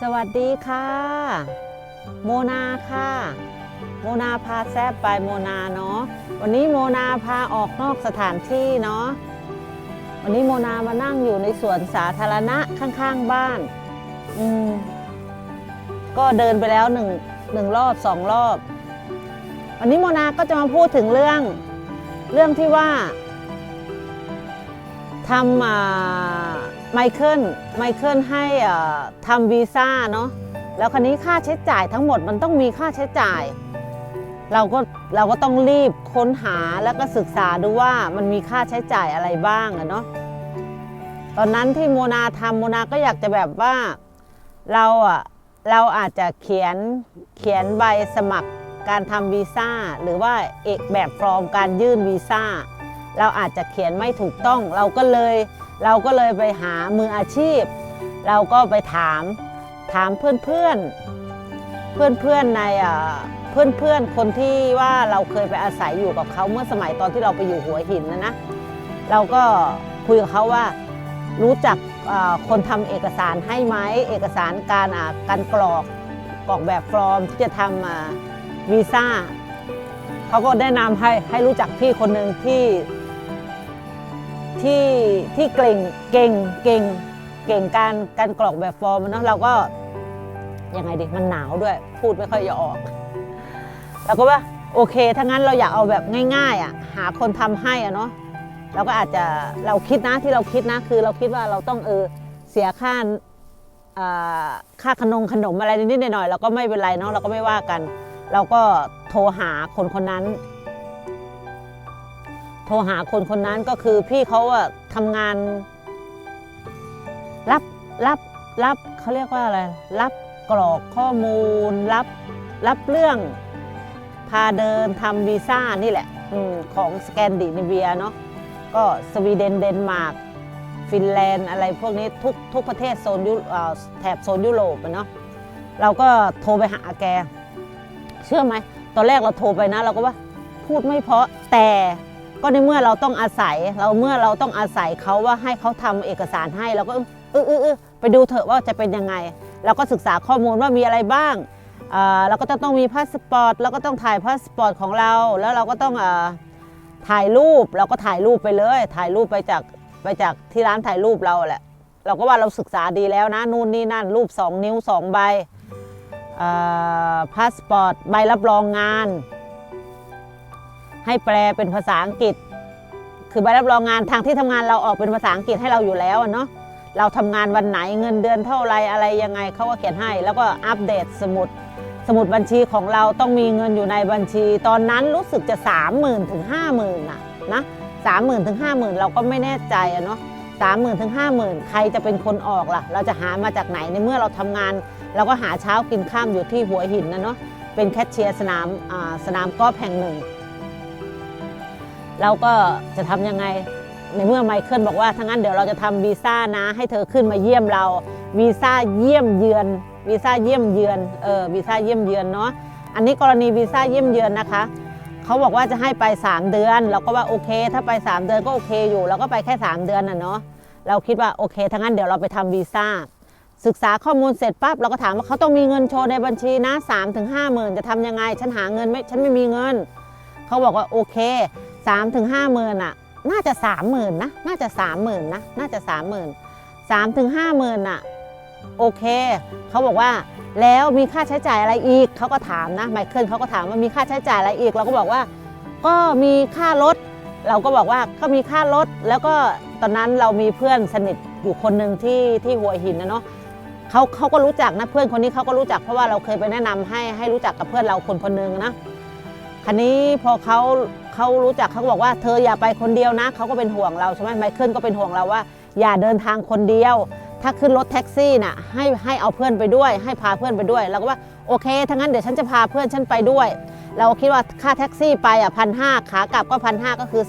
สวัสดีค่ะ โมนาค่ะ โมนาพาแซบไปโมนาเนาะวันนี้โมนาพาออกนอกสถานที่เนาะวันนี้โมนามานั่งอยู่ในสวนสาธารณะข้างๆบ้าน อืมก็เดินไปแล้วหนึ่งหนึ่งรอบสองรอบ วันนี้โมนาก็จะมาพูดถึงเรื่อง เรื่องที่ว่าทำอ่า ไมเคิลไมเคิลให้อ่าทำวีซ่าเนาะแล้วคันนี้ค่าใช้จ่ายทั้งหมดมันต้องมีค่าใช้จ่าย เราก็เราก็ต้องรีบค้นหาแล้วก็ศึกษาดูว่ามันมีค่าใช้จ่ายอะไรบ้างอะเนาะตอนนั้นที่โมนาทำโมนาก็อยากจะแบบว่าเราอะเราอาจจะเขียนเขียนใบสมัครการทำวีซ่าหรือว่าเอกแบบฟอร์มการยื่นวีซ่าเราอาจจะเขียนไม่ถูกต้อง เราก็เลย เราก็เลยไปหามืออาชีพ เราก็ไปถามถามเพื่อนเพื่อนเพื่อนเพื่อนๆในเพื่อนเพื่อนคนที่ว่าเราเคยไปอาศัยอยู่กับเขาเมื่อสมัยตอนที่เราไปอยู่หัวหินนะนะเราก็คุยกับเขาว่ารู้จักคนทำเอกสารให้ไหมเอกสารการการกรอกกรอกแบบฟอร์มที่จะทำวีซ่าเขาก็แนะนำให้ให้รู้จักพี่คนหนึ่งที่ ที่ที่เก่งเก่งเก่งเก่งการการกรอกแบบฟอร์มเนาะเราก็ยังไงดีมันหนาวด้วย พูดไม่ค่อยจะออกเราก็ว่าโอเคถ้างั้นเราอยากเอาแบบง่าย ๆอะหาคนทำให้อะเนาะเราก็อาจจะเราคิดนะที่เราคิดนะ คือเราคิดว่าเราต้องเออเสียค่าอ่าค่าขนมขนมอะไรนิดๆหน่อยๆเราก็ไม่เป็นไรเนาะเราก็ไม่ว่ากัน เราก็โทรหาคนคนนั้น โทรหาคนคนนั้นก็คือพี่เขาอะทำงาน รับรับรับเขาเรียกว่าอะไร รับกรอกข้อมูล รับรับเรื่อง พาเดินทำวีซ่านี่แหละอของสแกนดิเนเวียเนาะก็สวีเดนเดนมาร์กฟินแลนด์อะไรพวกนี้ทุกทุกประเทศโซนยุแถบโซนยุโรปเนาะเราก็โทรไปหาแก เชื่อไหม ตอนแรกเราโทรไปนะ เราก็ว่าพูดไม่เพราะแต่ ก็ในเมื่อเราต้องอาศัยเราเมื่อเราต้องอาศัยเขาว่าให้เขาทำเอกสารให้เราก็เออเออเออไปดูเถอะว่าจะเป็นยังไง เราก็ศึกษาข้อมูลว่ามีอะไรบ้างเราก็จะต้องมีพาสปอร์ตเราก็ต้องถ่ายพาสปอร์ตของเรา แล้วเราก็ต้องอถ่ายรูปเราก็ถ่ายรูปไปเลย ถ่ายรูปไปจากไปจากที่ร้านถ่ายรูปเราแหละเราก็ว่าเราศึกษาดีแล้วนะนู่นนี่นั่นรูป 2 นิ้ว 2 ใบพาสปอร์ตใบรับรองงาน ให้แปลเป็นภาษาอังกฤษ คือใบรับรองงานทางที่ทำงานเราออกเป็นภาษาอังกฤษให้เราอยู่แล้วเนาะเราทำงานวันไหนเงินเดือนเท่าไรอะไรยังไงเขาก็เขียนให้ แล้วก็อัปเดตสมุดสมุดบัญชีของเราต้องมีเงินอยู่ในบัญชี ตอนนั้นรู้สึกจะ 3 0,000 ถึง 50,000น่ะนะสามหมื่นถึงห้าหมื่นเราก็ไม่แน่ใจอะเนาะสามหมื่นถึงห้าหมื่นใครจะเป็นคนออกล่ะ เราจะหามาจากไหนในเมื่อเราทำงาน เราก็หาเช้ากินข้ามอยู่ที่หัวหินนะเนาะเป็นแคชเชียร์สนามสนามกอล์ฟแห่งหนึ่ง เราก็จะทำยังไงในเมื่อไมเคิลบอกว่าถ้างั้นเดี๋ยวเราจะทำวีซ่านะ ให้เธอขึ้นมาเยี่ยมเราวีซ่าเยี่ยมเยือนวีซ่าเยี่ยมเยือนเออวีซ่าเยี่ยมเยือนเนาะอันนี้กรณีวีซ่าเยี่ยมเยือนนะคะเขาบอกว่าจะให้ไป 3 เดือน เราก็ว่าโอเค ถ้าไป 3 เดือนก็โอเคอยู่เราก็ไปแค่ 3 เดือนน่ะเนาะเราคิดว่าโอเคถ้างั้นเดี๋ยวเราไปทำวีซ่าศึกษาข้อมูลเสร็จปั๊บเราก็ถามว่าเขาต้องมีเงินโชว์ในบัญชีนะ3ามถึงห้าหมื่นจะทำยังไง ฉันหาเงินไม่ฉันไม่มีเงิน เขาบอกว่าโอเค 3ามถึงห้าหมื่นอะ น่าจะสามหมื่นนะ น่าจะสามหมื่นนะ น่าจะสามหมื่นสามถึงห้าหมื่นอะ โอเค เขาบอกว่าแล้วมีค่าใช้จ่ายอะไรอีก เขาก็ถามนะ ไมเคิลเขาก็ถามว่ามีค่าใช้จ่ายอะไรอีก เราก็บอกว่า ก็มีค่ารถ เราก็บอกว่าก็มีค่ารถ แล้วก็ตอนนั้นเรามีเพื่อนสนิทอยู่คนหนึ่งที่ที่หัวหินนะเนาะเขาเขาก็รู้จักนะเพื่อนคนนี้เขาก็รู้จักเพราะว่าเราเคยไปแนะนำให้ให้รู้จักกับเพื่อนเราคนคนหนึ่งนะคันนี้พอเขา เขารู้จักเขาบอกว่าเธออย่าไปคนเดียวนะเขาก็เป็นห่วงเราใช่ไหมไมเคิลก็เป็นห่วงเราว่า อย่าเดินทางคนเดียว ถ้าขึ้นรถแท็กซี่น่ะให้ให้เอาเพื่อนไปด้วย ให้พาเพื่อนไปด้วยเราก็ว่าโอเคถ้างั้นเดี๋ยวฉันจะพาเพื่อนฉันไปด้วย เราคิดว่าค่าแท็กซี่ไปอะพันห้าขากลับก็พันห้าก็คือ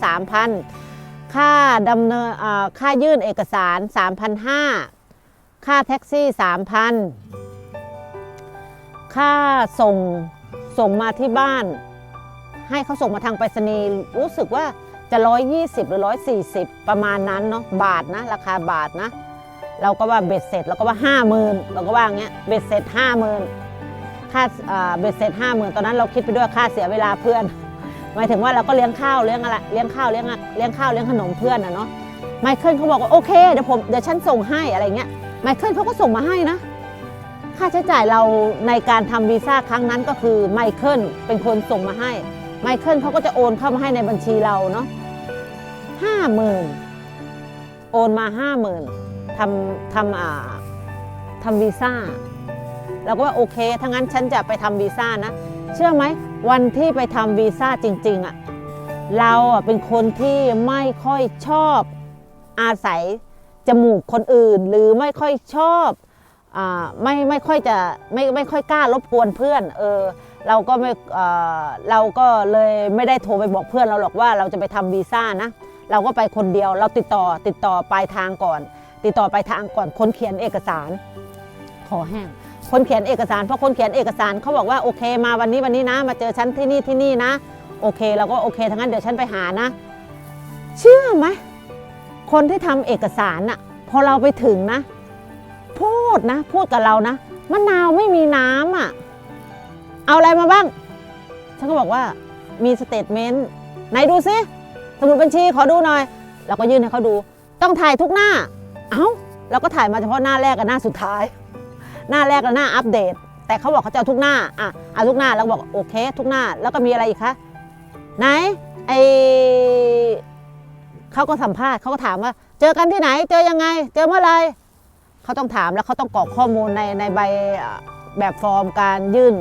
3,000 ค่าดำเนินอ่าค่ายื่นเอกสาร 3,500 ค่าแท็กซี่ 3,000 ค่าส่งส่งมาที่บ้าน ให้เขาส่งมาทางไปรษณีย์รู้สึกว่าจะ 120 หรือ 140 ประมาณนั้นเนาะบาทนะ ราคาบาทนะ เราก็ว่าเบ็ดเสร็จเราก็ว่าห้าหมื่นเราก็ว่าอย่างเงี้ยเบ็ดเสร็จห้าหมื่นค่าเบ็ดเสร็จห้าหมื่นตอนนั้นเราคิดไปด้วยค่าเสียเวลาเพื่อน หมายถึงว่าเราก็เลี้ยงข้าวเลี้ยงอะไรเลี้ยงข้าวเลี้ยงเลี้ยงข้าวเลี้ยงขนมเพื่อนอะเนาะไมเคิลเขาบอกว่าโอเคเดี๋ยวผมเดี๋ยวฉันส่งให้อะไรเงี้ยไมเคิลเขาก็ส่งมาให้นะค่าใช้จ่ายเราในการทำวีซ่าครั้งนั้นก็คือไมเคิลเป็นคนส่งมาให้ ไมเคิลเขาก็จะโอนเข้ามาให้ในบัญชีเราเนาะห้าหมื่นโอนมาห้าหมื่นทำทำอ่าทำวีซ่าเราก็ว่าโอเคถ้างั้นฉันจะไปทำวีซ่านะเชื่อไหมวันที่ไปทำวีซ่าจริงๆอะ่ะเราอะเป็นคนที่ไม่ค่อยชอบอาศัยจมูกคนอื่น หรือไม่ค่อยชอบอาไม่ไม่ค่อยจะไม่ไม่ค่อยกล้ารบกวนเพื่อนเออ เราก็ไม่เราก็เลยไม่ได้โทรไปบอกเพื่อนเราหรอกว่าเราจะไปทำวีซ่านะเราก็ไปคนเดียวเราติดต่อติดต่อปลายทางก่อน ติดต่อปลายทางก่อนคนเขียนเอกสาร ขอแห้งคนเขียนเอกสารเพราะคนเขียนเอกสารเขาบอกว่าโอเคมาวันนี้วันนี้นะ มาเจอฉันที่นี่ที่นี่นะ โอเคเราก็โอเคทั้งนั้นเดี๋ยวฉันไปหานะ เชื่อไหมคนที่ทำเอกสารน่ะพอเราไปถึงนะ พูดนะ พูดกับเรานะมะนาวไม่มีน้ำอะ เอาอะไรมาบ้าง ฉันก็บอกว่ามีสเตทเมนต์ไหนดูซิสมุดบัญชีขอดูหน่อย เราก็ยื่นให้เขาดู ต้องถ่ายทุกหน้า เอ้าเราก็ถ่ายมาเฉพาะหน้าแรกกับหน้าสุดท้าย หน้าแรกและหน้าอัปเดต แต่เขาบอกเขาจะเอาทุกหน้าอะเอาทุกหน้าแล้วบอกโอเค ทุกหน้าแล้วก็มีอะไรอีกคะไหนไอเขาก็สัมภาษณ์เขาก็ถามว่า เจอกันที่ไหน เจอยังไง เจอเมื่อไรเขาต้องถามแล้วเขาต้องกรอกข้อมูลในในใบแบบฟอร์มการยื่น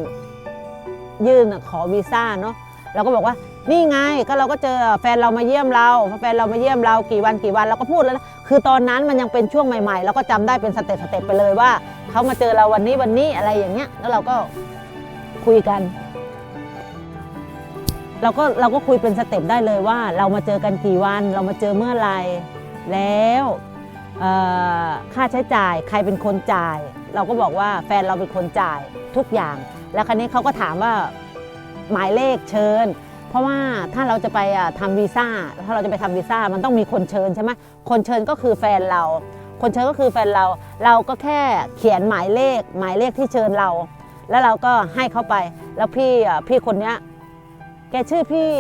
ยื่นขอวีซ่าเนาะเราก็บอกว่านี่ไงก็เราก็เจอแฟนเรามาเยี่ยมเราแฟนเรามาเยี่ยมเรากี่วันกี่วันเราก็พูดแล้วนะคือตอนนั้นมันยังเป็นช่วงใหม่ๆเราก็จำได้เป็นสเต็ปสเต็ปไปเลยว่าเขามาเจอเราวันนี้วันนี้อะไรอย่างเงี้ย แล้วเราก็คุยกันเราก็เราก็คุยเป็นสเต็ปได้เลยว่าเรามาเจอกันกี่วันเรามาเจอเมื่อไรแล้วค่าใช้จ่ายใครเป็นคนจ่าย เราก็บอกว่าแฟนเราเป็นคนจ่ายทุกอย่าง แล้วคราวนี้เขาก็ถามว่าหมายเลขเชิญ เพราะว่าถ้าเราจะไปอะทำวีซ่าถ้าเราจะไปทำวีซ่ามันต้องมีคนเชิญใช่ไหมคนเชิญก็คือแฟนเรา คนเชิญก็คือแฟนเรา เราก็แค่เขียนหมายเลข หมายเลขที่เชิญเรา แล้วเราก็ให้เขาไป แล้วพี่พี่คนเนี้ยแกชื่อพี่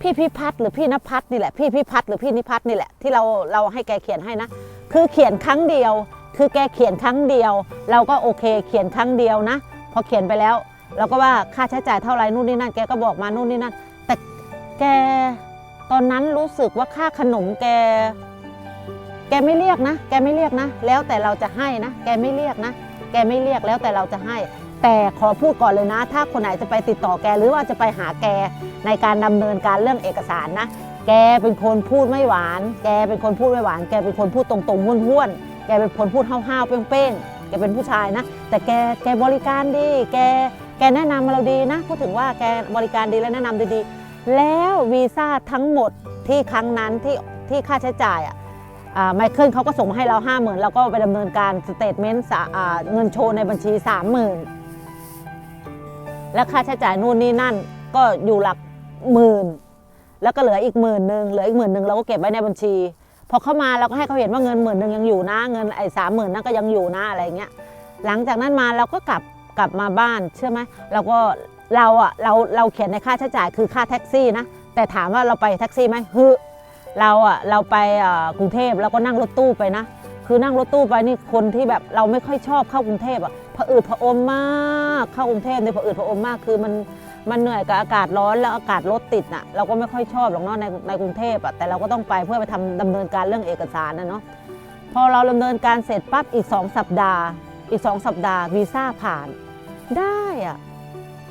พี่พิพัฒน์หรือพี่นภัทรนี่แหละพี่พิพัฒน์หรือพี่นิพัฒน์นี่แหละที่เราเราให้แกเขียนให้นะ คือเขียนครั้งเดียว คือแกเขียนครั้งเดียว เราก็โอเคเขียนครั้งเดียวนะ พอเขียนไปแล้ว เราก็ว่าค่าใช้จ่ายเท่าไหร่นู่นนี่นั่นแกก็บอกมานู่นนี่นั่นแต่แกตอนนั้นรู้สึกว่าค่าขนมแก แกไม่เรียกนะ แกไม่เรียกนะ แล้วแต่เราจะให้นะ แกไม่เรียกนะ แกไม่เรียกแล้วแต่เราจะให้ แต่ขอพูดก่อนเลยนะ ถ้าคนไหนจะไปติดต่อแกหรือว่าจะไปหาแกในการดำเนินการเรื่องเอกสารนะ แกเป็นคนพูดไม่หวาน แกเป็นคนพูดไม่หวาน แกเป็นคนพูดตรงๆห้วนๆ แกเป็นคนพูดห้าวๆเป้งๆแกเป็นผู้ชายนะ แต่แกแกบริการดี แกแกแนะนำเราดีนะพูดถึงว่าแกบริการดีและแนะนำดีๆแล้ววีซ่าทั้งหมดที่ครั้งนั้นที่ที่ค่าใช้จ่ายอะไมเคิลเขาก็ส่งมาให้เรา5 0,000เราก็ไปดำเนินการสเตทเมนต์เงินโชว์ในบัญชี30,000และค่าใช้จ่ายนู่นนี่นั่นก็อยู่หลักหมื่นแล้วก็เหลืออีกหมื่นหนึ่งเหลืออีกหมื่นหนึ่งเราก็เก็บไว้ในบัญชี อเข้ามาเราก็ให้เขาเห็นว่าเงินหมื่นหนึ่งยังอยู่นะ เงินไอ้สามหมื่นนั่นก็ยังอยู่นะอะไรเงี้ยหลังจากนั้นมาเราก็กลับกลับมาบ้านเชื่อไหมเราก็เราอะเราเราเขียนในค่าใช้จ่ายคือค่าแท็กซี่นะแต่ถามว่าเราไปแท็กซี่ไหมฮึเราอะเราไปกรุงเทพเราก็นั่งรถตู้ไปนะ คือนั่งรถตู้ไปนี่คนที่แบบเราไม่ค่อยชอบเข้ากรุงเทพอะผะอืดผะอมมากเข้ากรุงเทพเนี่ยผะอืดผะอมมากคือมัน มันเหนื่อยกับอากาศร้อนแล้วอากาศรถติดน่ะเราก็ไม่ค่อยชอบหรอกเนาะในในกรุงเทพอะแต่เราก็ต้องไปเพื่อไปทำดำเนินการเรื่องเอกสารนะเนาะพอเราดำเนินการเสร็จปั๊บอีก 2 สัปดาห์ อีก 2 สัปดาห์วีซ่าผ่านได้อะ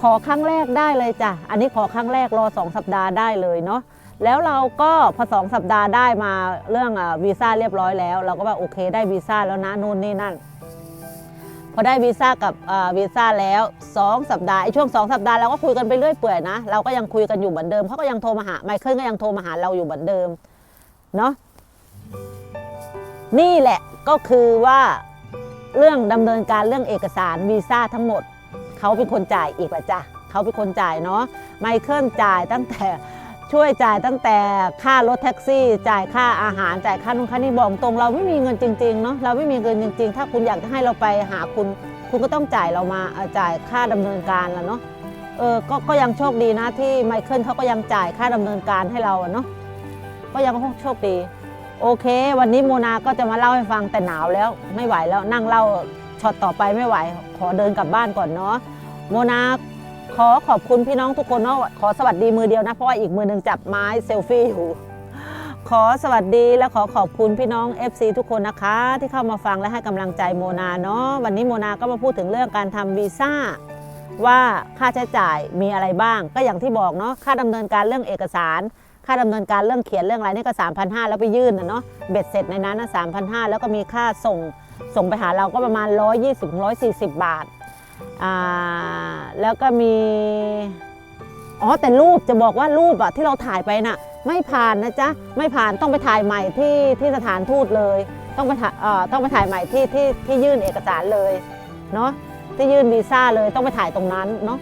ขอครั้งแรกได้เลยจ้ะอันนี้ขอครั้งแรกรอ 2 สัปดาห์ได้เลยเนาะแล้วเราก็พอสองสัปดาห์ได้มาเรื่องอาวีซ่าเรียบร้อยแล้ว เราก็ว่าโอเคได้วีซ่าแล้วนะนู่นนี่นั่น พอได้วีซ่ากับวีซ่าแล้ว 2 สัปดาห์ไอ้ช่วง 2 สัปดาห์เราก็คุยกันไปเรื่อยเปื่อยนะ เราก็ยังคุยกันอยู่เหมือนเดิมเขาก็ยังโทรมาหาไมเคิลก็ยังโทรมาหาเราอยู่เหมือนเดิมเนาะนี่แหละก็คือว่าเรื่องดำเนินการเรื่องเอกสารวีซ่าทั้งหมดเขาเป็นคนจ่ายอีกแหละจ้ะเขาเป็นคนจ่ายเนาะไมเคิลจ่ายตั้งแต่ ช่วยจ่ายตั้งแต่ค่ารถแท็กซี่ จ่ายค่าอาหารจ่ายค่านู่นค่านี่บอกตรงเราไม่มีเงินจริงๆเนาะเราไม่มีเงินจริง ๆ ถ้าคุณอยากจะให้เราไปหาคุณ คุณก็ต้องจ่ายเรามาจ่ายค่าดำเนินการแล้วเนาะเออก็ก็ยังโชคดีนะที่ไมเคิลเขาก็ยังจ่ายค่าดำเนินการให้เราเนาะก็ยังโชคดีโอเค วันนี้โมนาก็จะมาเล่าให้ฟังแต่หนาวแล้วไม่ไหวแล้วนั่งเล่าช็อตต่อไปไม่ไหว ขอเดินกลับบ้านก่อนเนาะโมนา ขอขอบคุณพี่น้องทุกคนเนาะขอสวัสดีมือเดียวนะ เพราะว่าอีกมือหนึ่งจับไม้เซลฟี่อยู่ ขอสวัสดีและขอขอบคุณพี่น้อง FC ทุกคนนะคะ ที่เข้ามาฟังและให้กำลังใจโมนาเนาะวันนี้โมนาก็มาพูดถึงเรื่องการทำวีซ่าว่าค่าใช้จ่ายมีอะไรบ้าง ก็อย่างที่บอกเนาะค่าดำเนินการเรื่องเอกสาร ค่าดำเนินการเรื่องเขียนเรื่องอะไรนี่ก็3,500แล้วไปยื่นนะเนาะเบ็ดเสร็จในนั้นนะ3,500แล้วก็มีค่าส่งส่งไปหาเราก็ประมาณ 120-140 บาทอ่า แล้วก็มี อ๋อแต่รูปจะบอกว่ารูปอะที่เราถ่ายไปน่ะ ไม่ผ่านนะจ๊ะ ไม่ผ่านต้องไปถ่ายใหม่ที่ที่สถานทูตเลย ต้องไปถ่ายเออต้องไปถ่ายใหม่ที่ที่ที่ยื่นเอกสารเลยเนาะที่ยื่นวีซ่าเลยต้องไปถ่ายตรงนั้นเนาะ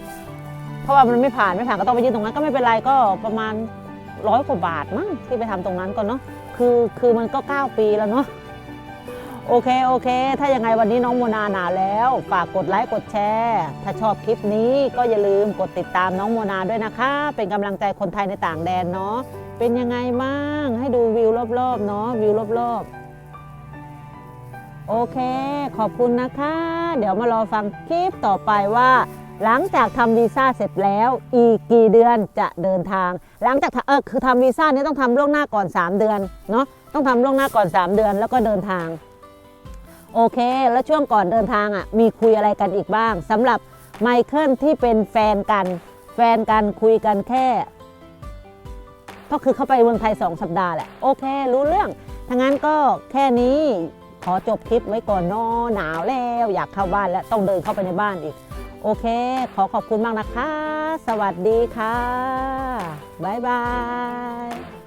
เพราะว่ามันไม่ผ่านไม่ผ่านก็ต้องไปยื่นตรงนั้นก็ไม่เป็นไรก็ประมาณร้อยกว่าบาทมั้งที่ไปทำตรงนั้นก็เนาะคือคือมันก็ 9 ปีแล้วเนาะ โอเคโอเค ถ้ายังไงวันนี้น้องโมนาหนาแล้ว ฝากกดไลค์กดแชร์ ถ้าชอบคลิปนี้ก็อย่าลืมกดติดตามน้องโมนาด้วยนะคะ เป็นกำลังใจคนไทยในต่างแดนเนาะเป็นยังไงบ้างให้ดูวิวรอบๆเนาะวิวรอบๆ โอเค ขอบคุณนะคะ เดี๋ยวมารอฟังคลิปต่อไปว่า หลังจากทำวีซ่าเสร็จแล้ว อีกกี่เดือนจะเดินทาง หลังจากทำเออคือทำวีซ่านี้ต้องทำล่วงหน้าก่อน 3 เดือนเนาะต้องทำล่วงหน้าก่อน 3 เดือนแล้วก็เดินทาง โอเค แล้วช่วงก่อนเดินทางอะมีคุยอะไรกันอีกบ้างสำหรับไมเคิลที่เป็นแฟนกัน แฟนกันคุยกันแค่ ก็คือเข้าไปเมืองไทย 2 สัปดาห์แหละ โอเค รู้เรื่องถ้างั้นก็แค่นี้ขอจบคลิปไว้ก่อนนอหนาวแล้วอยากเข้าบ้านแล้วต้องเดินเข้าไปในบ้านอีก โอเค ขอขอบคุณมากนะคะ สวัสดีค่ะ บ๊ายบาย